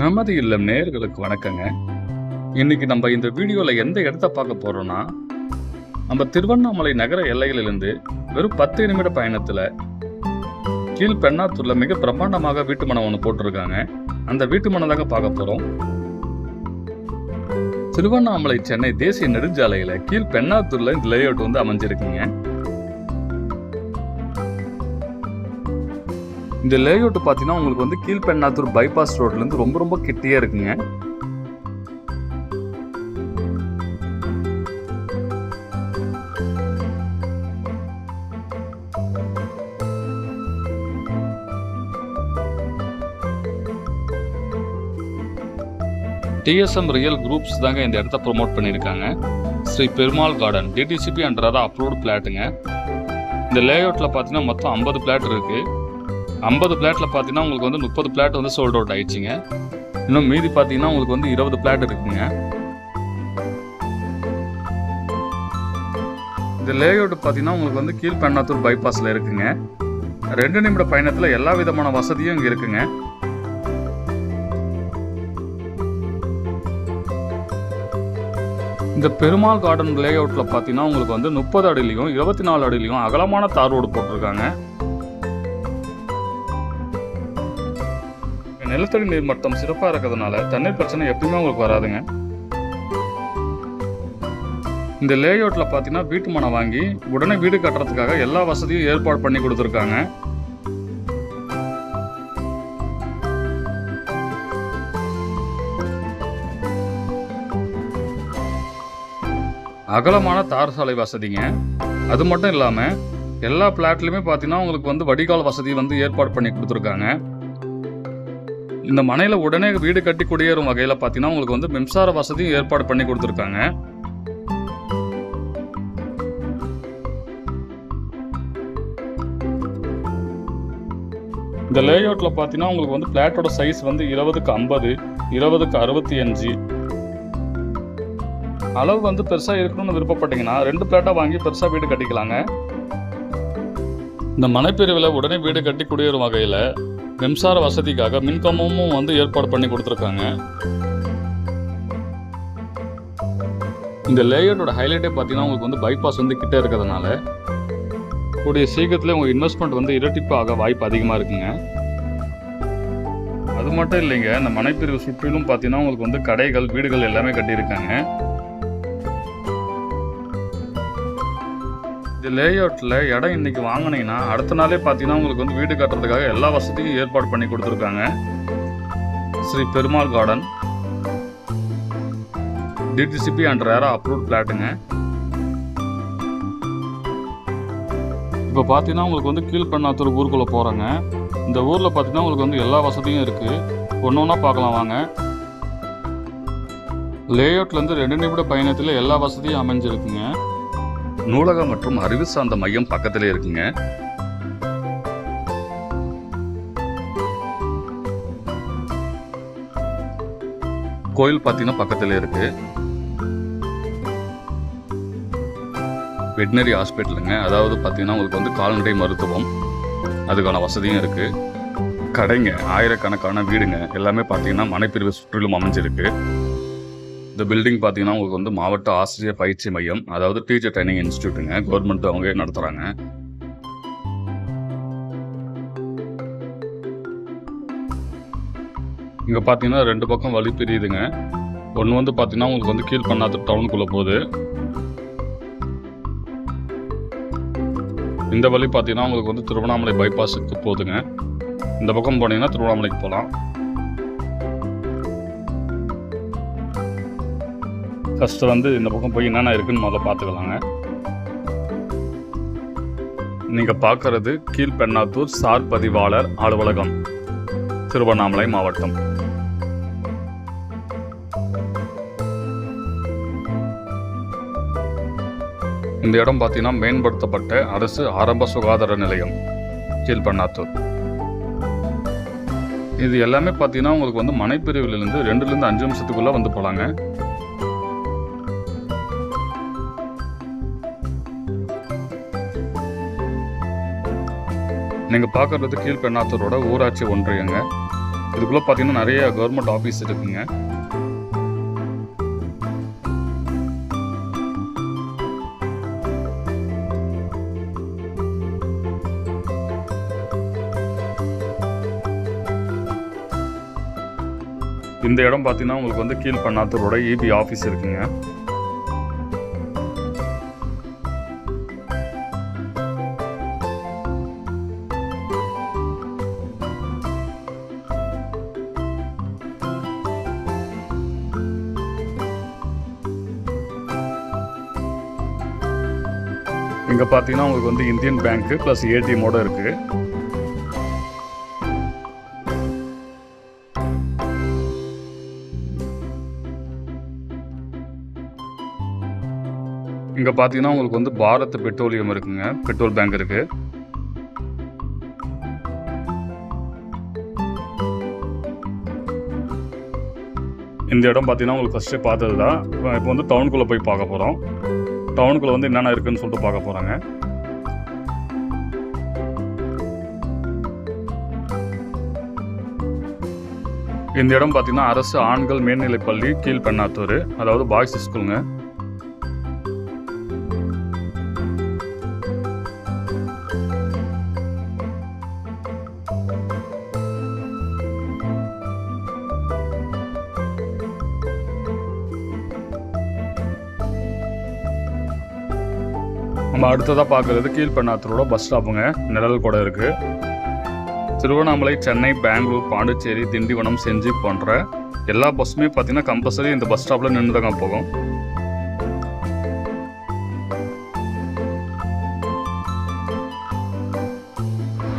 நமது இல்லம் நேயர்களுக்கு வணக்கங்க. இன்னைக்கு நம்ம இந்த வீடியோவில் எந்த இடத்த பார்க்க போறோம்னா நம்ம திருவண்ணாமலை நகர எல்லையிலிருந்து வெறும் பத்து நிமிட பயணத்தில் கீழ் பெண்ணாத்தூர்ல மிக பிரம்மாண்டமாக வீட்டு மனம் ஒன்று போட்டிருக்காங்க. அந்த வீட்டு மனம் தாங்க பார்க்க போறோம். திருவண்ணாமலை சென்னை தேசிய நெடுஞ்சாலையில் கீழ் பெண்ணாத்தூர்ல இந்த லேஅவுட் வந்து அமைஞ்சிருக்குங்க. இந்த லேஅவுட் பார்த்தீங்கன்னா உங்களுக்கு வந்து கீழ்பெண்ணாத்தூர் பைபாஸ் ரோட்லேருந்து ரொம்ப ரொம்ப கிட்டே இருக்குங்க. டிஎஸ்எம் ரியல் குரூப்ஸ் தாங்க இந்த இடத்த ப்ரொமோட் பண்ணியிருக்காங்க. Shri Perumal garden DTCP and RERA approved பிளாட்டுங்க இந்த லேஅவுட்டில் பார்த்தீங்கன்னா மொத்தம் ஐம்பது பிளாட் இருக்குது ஐம்பது பிளாட்டில் பார்த்தீங்கன்னா உங்களுக்கு வந்து முப்பது பிளாட் வந்து சோல்ட் அவுட் ஆயிடுச்சுங்க. இன்னும் மீதி பார்த்தீங்கன்னா உங்களுக்கு வந்து இருபது பிளாட் இருக்குங்க. இந்த லேஅவுட் பார்த்தீங்கன்னா உங்களுக்கு வந்து கீழ்பெண்ணாத்தூர் பைபாஸில் இருக்குங்க. ரெண்டு நிமிட பயணத்தில் எல்லா விதமான வசதியும் இங்கே இருக்குங்க. இந்த பெருமாள் கார்டன் லேஅவுட்டில் பார்த்தீங்கன்னா உங்களுக்கு வந்து முப்பது அடிலையும் இருபத்தி நாலு அடிலையும் அகலமான தார் ரோடு போட்டிருக்காங்க. நிலத்தடி நீர் மட்டம் சிறப்பாக இருக்கிறதுனால தண்ணீர் பிரச்சனை எப்பயுமே உங்களுக்கு வராதுங்க. இந்த லேஅவுட்டில் பார்த்தீங்கன்னா வீட்டு மனை வாங்கி உடனே வீடு கட்டுறதுக்காக எல்லா வசதியும் ஏற்பாடு பண்ணி கொடுத்துருக்காங்க. அகலமான தார் சாலை வசதிங்க. அது மட்டும் இல்லாமல் எல்லா பிளாட்லையுமே பார்த்தீங்கன்னா உங்களுக்கு வந்து வடிகால் வசதி வந்து ஏற்பாடு பண்ணி கொடுத்துருக்காங்க. இந்த மனையில் உடனே வீடு கட்டி குடியேறும் வகையில் பார்த்தீங்கன்னா உங்களுக்கு வந்து மின்சார வசதியும் ஏற்பாடு பண்ணி கொடுத்துருக்காங்க. இந்த லே அவுட்டில் பார்த்தீங்கன்னா உங்களுக்கு வந்து பிளாட்டோட சைஸ் வந்து இருபதுக்கு ஐம்பது இருபதுக்கு அறுபத்தி அஞ்சு. அளவு வந்து பெருசாக இருக்கணும்னு விருப்பப்பட்டீங்கன்னா ரெண்டு பிளாட்டாக வாங்கி பெருசாக வீடு கட்டிக்கலாங்க. இந்த மனைப்பிரிவில் உடனே வீடு கட்டி குடியேறும் வகையில் மின்சார வசதிக்காக மின்கம்பமும் வந்து ஏற்பாடு பண்ணி கொடுத்துருக்காங்க. இந்த லேயர்டோட ஹைலைட்டே பார்த்தீங்கன்னா உங்களுக்கு வந்து பைபாஸ் வந்து கிட்டே இருக்கிறதுனால கூடிய சீக்கிரத்தில் உங்கள் இன்வெஸ்ட்மெண்ட் வந்து இரட்டிப்பாக வாய்ப்பு அதிகமாக இருக்குங்க. அது மட்டும் இல்லைங்க இந்த மனைப்பிரிவு சுற்றிலும் பார்த்தீங்கன்னா உங்களுக்கு வந்து கடைகள் வீடுகள் எல்லாமே கட்டியிருக்காங்க. இந்த லேஅவுட்டில் இடம் இன்னைக்கு வாங்கினீங்கன்னா அடுத்த நாளே பார்த்தீங்கன்னா உங்களுக்கு வந்து வீடு கட்டுறதுக்காக எல்லா வசதியும் ஏற்பாடு பண்ணி கொடுத்துருக்காங்க. Shri Perumal garden. DTCP and RERA approved பிளாட்டுங்க இப்போ பார்த்தீங்கன்னா உங்களுக்கு வந்து கீழ்பண்ணாத்தூர் ஊருக்குள்ளே போகிறாங்க இந்த ஊரில் பார்த்தீங்கன்னா உங்களுக்கு வந்து எல்லா வசதியும் இருக்குது ஒன்று ஒன்றா பார்க்கலாம் வாங்க. லேஅவுட்லேருந்து ரெண்டு நிமிட பயணத்தில் எல்லா வசதியும் அமைஞ்சிருக்குங்க. நூலகம் மற்றும் அறிவு சார்ந்த மையம் பக்கத்திலே இருக்குங்க. கோயில் பார்த்தீங்கன்னா பக்கத்திலே இருக்கு. வெட்டினரி ஹாஸ்பிட்டலுங்க. அதாவது பார்த்தீங்கன்னா உங்களுக்கு வந்து கால்நடை மருத்துவம் அதுக்கான வசதியும் இருக்கு. கடைங்க ஆயிரக்கணக்கான வீடுங்க. எல்லாமே பார்த்தீங்கன்னா மனைப்பிரிவு சுற்றிலும் அமைஞ்சிருக்கு. இந்த பில்டிங் பார்த்தீங்கன்னா உங்களுக்கு வந்து மாவட்ட ஆசிரியர் பயிற்சி மையம் அதாவது டீச்சர் ட்ரைனிங் இன்ஸ்டியூட்டுங்க கவர்மெண்ட் அவங்க நடத்துகிறாங்க இங்கே பார்த்தீங்கன்னா ரெண்டு பக்கம் வழி பிரியுதுங்க. ஒன்று வந்து பார்த்தீங்கன்னா உங்களுக்கு வந்து கீழ் பண்ணாத டவுனுக்குள்ளே போகுது. இந்த வழி பார்த்தீங்கன்னா உங்களுக்கு வந்து திருவண்ணாமலை பைபாஸுக்கு போகுதுங்க. இந்த பக்கம் போனீங்கன்னா திருவண்ணாமலைக்கு போகலாம் ஃபஸ்ட்டு வந்து இந்த பக்கம் போய் என்னென்ன இருக்குன்னு முதல்ல பார்த்துக்கலாங்க. நீங்கள் பார்க்கறது கீழ்பெண்ணாத்தூர் சார் பதிவாளர் அலுவலகம் திருவண்ணாமலை மாவட்டம். இந்த இடம் பார்த்தீங்கன்னா மேம்படுத்தப்பட்ட அரசு ஆரம்ப சுகாதார நிலையம் கீழ்பெண்ணாத்தூர். இது எல்லாமே பார்த்தீங்கன்னா உங்களுக்கு வந்து மனைப்பிரிவிலிருந்து ரெண்டுலேருந்து அஞ்சு நிமிஷத்துக்குள்ளே வந்து போகலாங்க. நீங்கள் பார்க்குறது கீழ்பெண்ணாத்தூரோட ஊராட்சி ஒன்றியங்க இதுக்குள்ளே பார்த்தீங்கன்னா நிறைய கவர்மெண்ட் ஆஃபீஸ் இருக்குங்க. இந்த இடம் பார்த்தீங்கன்னா உங்களுக்கு வந்து கீழ்பண்ணாத்தூரோட இபி ஆஃபீஸ் இருக்குங்க. இங்கே பார்த்தீங்கன்னா உங்களுக்கு வந்து இந்தியன் பேங்க்கு ப்ளஸ் ஏடிஎம்மோட இருக்குது இங்கே பார்த்தீங்கன்னா உங்களுக்கு வந்து பாரத் பெட்ரோலியம் இருக்குங்க. பெட்ரோல் பேங்க் இருக்கு. இந்த இடம் பார்த்தீங்கன்னா உங்களுக்கு ஃபஸ்ட்டு பார்த்தது தான் இப்போ வந்து டவுனுக்குள்ளே போய் பார்க்க போகிறோம் டவுனுக்குள்ளே வந்து என்னென்ன இருக்குன்னு சொல்லிட்டு பார்க்க போகிறாங்க இந்த இடம் பார்த்தீங்கன்னா அரசு ஆண்கள் மேல்நிலைப்பள்ளி கீழ்பெண்ணாத்தூர் அதாவது பாய்ஸ் ஸ்கூலுங்க நம்ம அடுத்ததாக பார்க்குறது கீழ்பெண்ணாத்தூரோட பஸ் ஸ்டாப்புங்க நிழல் கூட இருக்குது திருவண்ணாமலை சென்னை பெங்களூர் பாண்டிச்சேரி திண்டிவனம் செஞ்சி போன்ற எல்லா பஸ்ஸுமே பார்த்தீங்கன்னா கம்பல்சரி இந்த பஸ் ஸ்டாப்பில் நின்று தாங்க போகும்.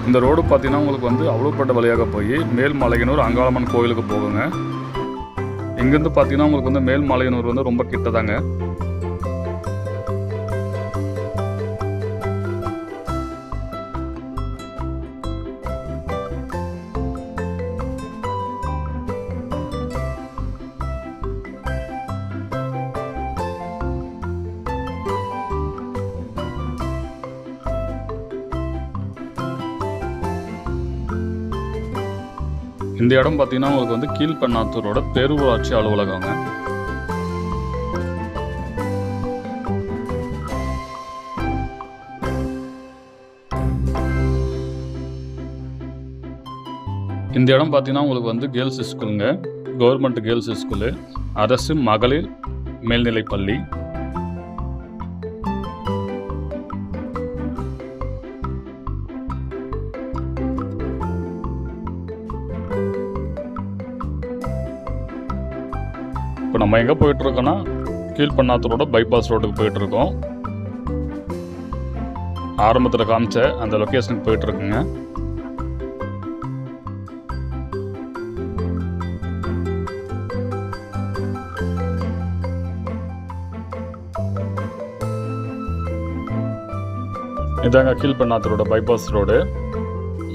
இந்த ரோடு பார்த்தீங்கன்னா உங்களுக்கு வந்து அவ்வளோப்பட்ட வழியாக போய் மேல்மலையனூர் அங்காளம்மன் கோயிலுக்கு போகுங்க. இங்கேருந்து பார்த்தீங்கன்னா உங்களுக்கு வந்து மேல்மலையனூர் வந்து ரொம்ப கிட்டதாங்க. இந்த இடம் பார்த்தீங்கன்னா உங்களுக்கு வந்து கீழ்பண்ணாத்தூரோட பேரூராட்சி அலுவலகங்க. இந்த இடம் பார்த்தீங்கன்னா உங்களுக்கு வந்து கேர்ள்ஸ் ஸ்கூலுங்க. Government girls school. அரசு மகளிர் மேல்நிலைப்பள்ளி இப்போ நம்ம எங்கே போயிட்டுருக்கோன்னா கீழ்பண்ணாத்தூரோட பைபாஸ் ரோட்டுக்கு போயிட்டுருக்கோம். ஆரம்பத்தில் காமிச்ச அந்த லொக்கேஷனுக்கு போயிட்டுருக்குங்க. இதாங்க கீழ்பண்ணாத்தூரோட பைபாஸ் ரோடு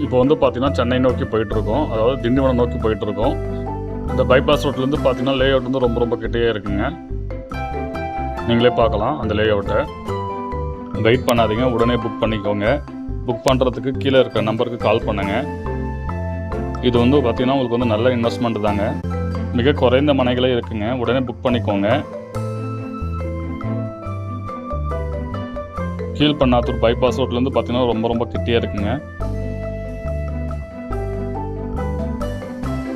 இப்போ வந்து பார்த்திங்கன்னா சென்னை நோக்கி போயிட்டுருக்கோம். அதாவது திண்டிவனம் நோக்கி போயிட்டுருக்கோம். இந்த பைபாஸ் ரோட்லேருந்து பார்த்தீங்கன்னா லே அவுட் வந்து ரொம்ப ரொம்ப கிட்டேயே இருக்குங்க. நீங்களே பார்க்கலாம் அந்த லே அவுட்டை வெயிட் பண்ணாதீங்க உடனே புக் பண்ணிக்கோங்க. புக் பண்ணுறதுக்கு கீழே இருக்கிற நம்பருக்கு கால் பண்ணுங்க. இது வந்து பார்த்திங்கன்னா உங்களுக்கு வந்து நல்ல இன்வெஸ்ட்மெண்ட் தாங்க. மிக குறைந்த மனைகளே இருக்குங்க. உடனே புக் பண்ணிக்கோங்க. கீழ்பண்ணாத்தூர் பைபாஸ் ரோட்லேருந்து பார்த்தீங்கன்னா ரொம்ப ரொம்ப கிட்டேயே இருக்குங்க.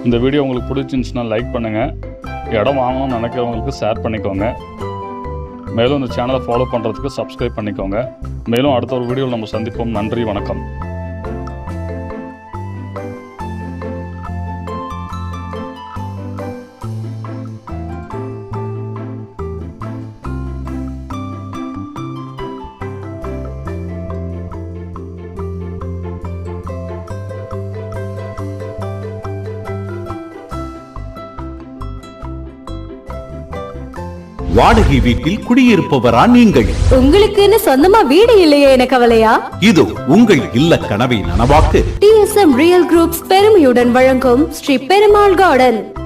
இந்த வீடியோ உங்களுக்கு பிடிச்சிருந்துச்சுன்னா லைக் பண்ணுங்கள் இடம் வாங்கணும்னு நினைக்கிறவங்களுக்கு ஷேர் பண்ணிக்கோங்க. மேலும் இந்த சேனலை ஃபாலோ பண்ணுறதுக்கு சப்ஸ்கிரைப் பண்ணிக்கோங்க. மேலும் அடுத்த ஒரு வீடியோவில் நம்ம சந்திப்போம். நன்றி வணக்கம். வாடகை வீட்டில் குடியிருப்பவரா நீங்கள்? உங்களுக்குன்னு சொந்தமா வீடு இல்லையே என கவலையா? இது உங்கள் இல்ல கனவை நனவாக்க. டிஎஸ்எம் ரியல் குரூப்ஸ் பெருமையுடன் வழங்கும் ஸ்ரீ பெருமாள் கார்டன்.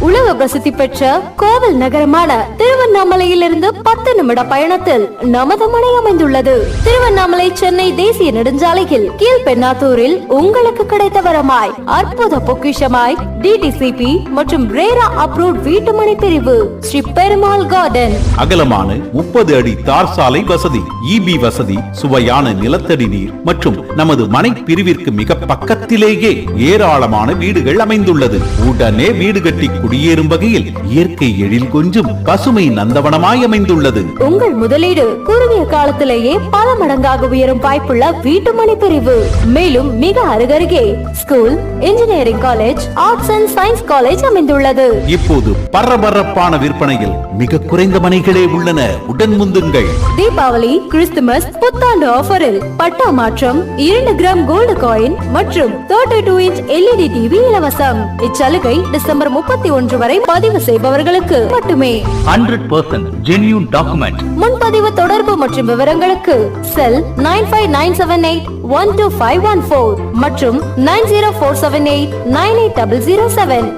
உலக பிரசித்தி பெற்ற கோவில் நகரமான திருவண்ணாமலையிலிருந்து பத்து நிமிட பயணத்தில் நமது மனை அமைந்துள்ளது. திருவண்ணாமலை சென்னை தேசிய நெடுஞ்சாலையில் கீழ்பெண்ணாத்தூரில் உங்களுக்கு கிடைத்த வரமாய் அற்புத பொக்கிஷமாய் டிடிசிபி மற்றும் ரேரா அப்ரூவ் வீட்டுமனை பிரிவு ஸ்ரீ பெருமாள் கார்டன் அகலமான முப்பது அடி தார் சாலை வசதி இபி வசதி சுவையான நிலத்தடி நீர் மற்றும் நமது மனை பிரிவிற்கு மிக பக்கத்திலேயே ஏராளமான வீடுகள் அமைந்துள்ளது. உடனே வீடு கட்டி குடியேறும் வகையில் இயற்கை எழில் கொஞ்சும் பசுமை நந்தவனமாய் அமைந்துள்ளது. உங்கள் முதலீடு குறுகிய காலத்திலேயே பல மடங்காக உயரும் வாய்ப்புள்ள வீட்டுமனை பிரிவு. மேலும் மிக அருகருகே school engineering college arts and science college அமைந்துள்ளது. இப்போது பரபரப்பான விற்பனையில் மிக குறைந்த மனைகளே உள்ளன. உடன் முந்துங்கள். தீபாவளி கிறிஸ்துமஸ் புத்தாண்டு ஆஃபரில் பட்டா மாற்றம் இரண்டு கிராம் கோல்டு காயின் மற்றும் thirty two inch LED TV இலவசம். இச்சலுகை டிசம்பர் முப்பத்தி ஒன்று வரை பதிவு செய்பவர்களுக்கு மட்டுமே. ஹண்ட்ரட் பர்சன்ட் ஜென்யூன் டாக்குமெண்ட் முன்பதிவு தொடர்பு மற்றும் விவரங்களுக்கு cell nine five nine seven eight one two five one four மற்றும் nine zero four seven eight nine eight double zero seven.